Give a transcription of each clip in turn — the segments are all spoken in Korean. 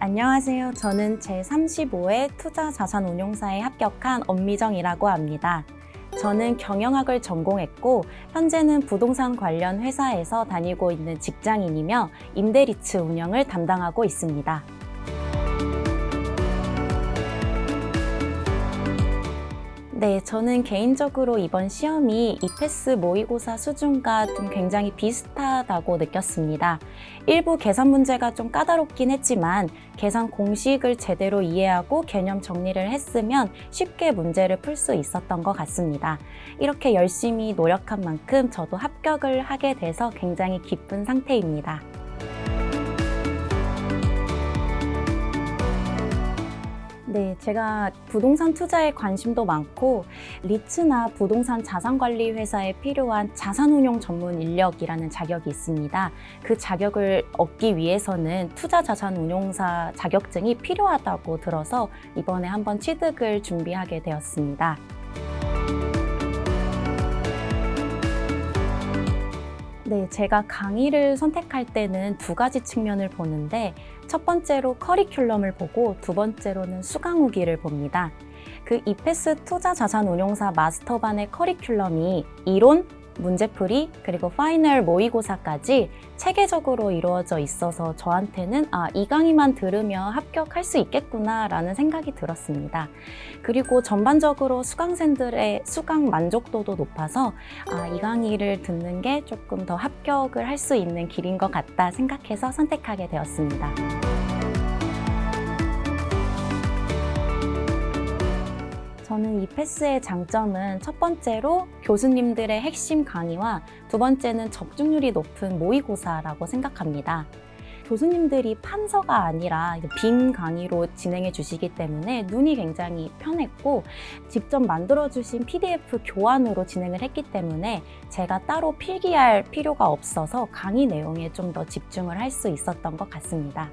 안녕하세요. 저는 제35회 투자자산운용사에 합격한 엄미정이라고 합니다. 저는 경영학을 전공했고 현재는 부동산 관련 회사에서 다니고 있는 직장인이며 임대리츠 운영을 담당하고 있습니다. 네, 저는 개인적으로 이번 시험이 이패스 모의고사 수준과 좀 굉장히 비슷하다고 느꼈습니다. 일부 계산 문제가 좀 까다롭긴 했지만 계산 공식을 제대로 이해하고 개념 정리를 했으면 쉽게 문제를 풀 수 있었던 것 같습니다. 이렇게 열심히 노력한 만큼 저도 합격을 하게 돼서 굉장히 기쁜 상태입니다. 네, 제가 부동산 투자에 관심도 많고 리츠나 부동산 자산관리 회사에 필요한 자산운용 전문 인력이라는 자격이 있습니다. 그 자격을 얻기 위해서는 투자 자산운용사 자격증이 필요하다고 들어서 이번에 한번 취득을 준비하게 되었습니다. 네, 제가 강의를 선택할 때는 두 가지 측면을 보는데 첫 번째로 커리큘럼을 보고 두 번째로는 수강 후기를 봅니다. 그 이페스 투자 자산 운용사 마스터반의 커리큘럼이 이론, 문제풀이, 그리고 파이널 모의고사까지 체계적으로 이루어져 있어서 저한테는 아, 이 강의만 들으면 합격할 수 있겠구나라는 생각이 들었습니다. 그리고 전반적으로 수강생들의 수강 만족도도 높아서 아, 이 강의를 듣는 게 조금 더 합격을 할 수 있는 길인 것 같다 생각해서 선택하게 되었습니다. 저는 이 패스의 장점은 첫 번째로 교수님들의 핵심 강의와 두 번째는 적중률이 높은 모의고사라고 생각합니다. 교수님들이 판서가 아니라 빈 강의로 진행해 주시기 때문에 눈이 굉장히 편했고 직접 만들어 주신 PDF 교환으로 진행을 했기 때문에 제가 따로 필기할 필요가 없어서 강의 내용에 좀 더 집중을 할 수 있었던 것 같습니다.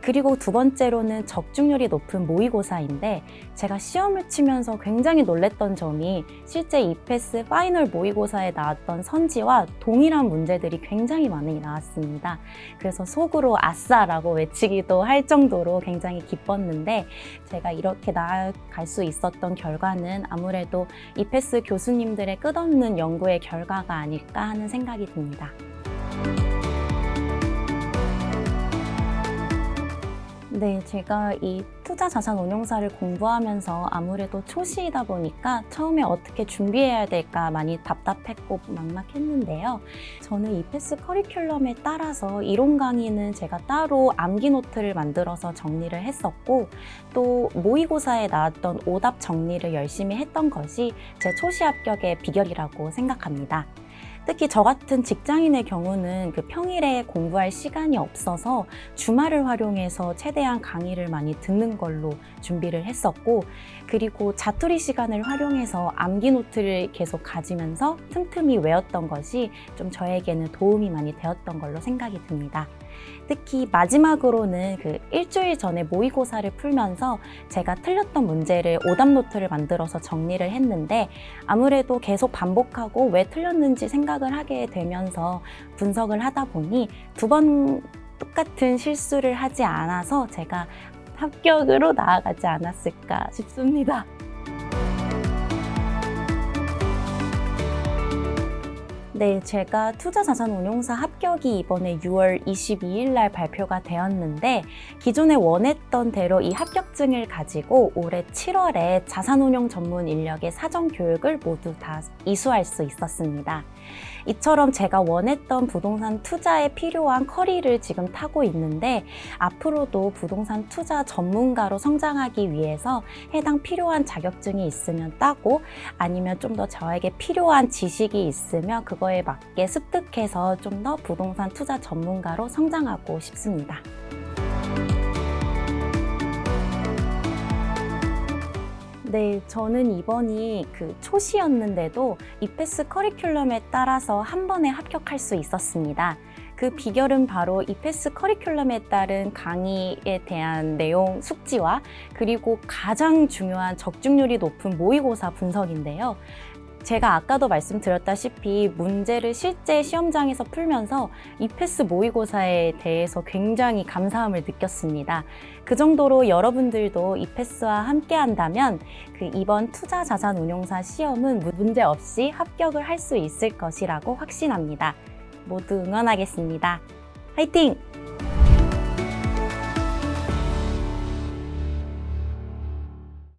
그리고 두 번째로는 적중률이 높은 모의고사인데 제가 시험을 치면서 굉장히 놀랬던 점이 실제 이패스 파이널 모의고사에 나왔던 선지와 동일한 문제들이 굉장히 많이 나왔습니다. 그래서 속으로 아싸라고 외치기도 할 정도로 굉장히 기뻤는데 제가 이렇게 나아갈 수 있었던 결과는 아무래도 이패스 교수님들의 끝없는 연구의 결과가 아닐까 하는 생각이 듭니다. 네, 제가 이 투자 자산 운용사를 공부하면서 아무래도 초시이다 보니까 처음에 어떻게 준비해야 될까 많이 답답했고 막막했는데요. 저는 이 패스 커리큘럼에 따라서 이론 강의는 제가 따로 암기 노트를 만들어서 정리를 했었고 또 모의고사에 나왔던 오답 정리를 열심히 했던 것이 제 초시 합격의 비결이라고 생각합니다. 특히 저 같은 직장인의 경우는 그 평일에 공부할 시간이 없어서 주말을 활용해서 최대한 강의를 많이 듣는 걸로 준비를 했었고 그리고 자투리 시간을 활용해서 암기 노트를 계속 가지면서 틈틈이 외웠던 것이 좀 저에게는 도움이 많이 되었던 걸로 생각이 듭니다. 특히 마지막으로는 그 일주일 전에 모의고사를 풀면서 제가 틀렸던 문제를 오답 노트를 만들어서 정리를 했는데 아무래도 계속 반복하고 왜 틀렸는지 생각 을 하게 되면서 분석을 하다 보니 두 번 똑같은 실수를 하지 않아서 제가 합격으로 나아가지 않았을까 싶습니다. 네, 제가 투자자산운용사 합격이 이번에 6월 22일 날 발표가 되었는데 기존에 원했던 대로 이 합격증을 가지고 올해 7월에 자산운용 전문 인력의 사전 교육을 모두 다 이수할 수 있었습니다. 이처럼 제가 원했던 부동산 투자에 필요한 커리를 지금 타고 있는데 앞으로도 부동산 투자 전문가로 성장하기 위해서 해당 필요한 자격증이 있으면 따고 아니면 좀 더 저에게 필요한 지식이 있으면 그거 에 맞게 습득해서 좀 더 부동산 투자 전문가로 성장하고 싶습니다. 네, 저는 이번이 그 초시였는데도 이패스 커리큘럼에 따라서 한 번에 합격할 수 있었습니다. 그 비결은 바로 이패스 커리큘럼에 따른 강의에 대한 내용 숙지와 그리고 가장 중요한 적중률이 높은 모의고사 분석인데요. 제가 아까도 말씀드렸다시피 문제를 실제 시험장에서 풀면서 이 패스 모의고사에 대해서 굉장히 감사함을 느꼈습니다. 그 정도로 여러분들도 이 패스와 함께 한다면 그 이번 투자 자산 운용사 시험은 문제 없이 합격을 할 수 있을 것이라고 확신합니다. 모두 응원하겠습니다. 화이팅!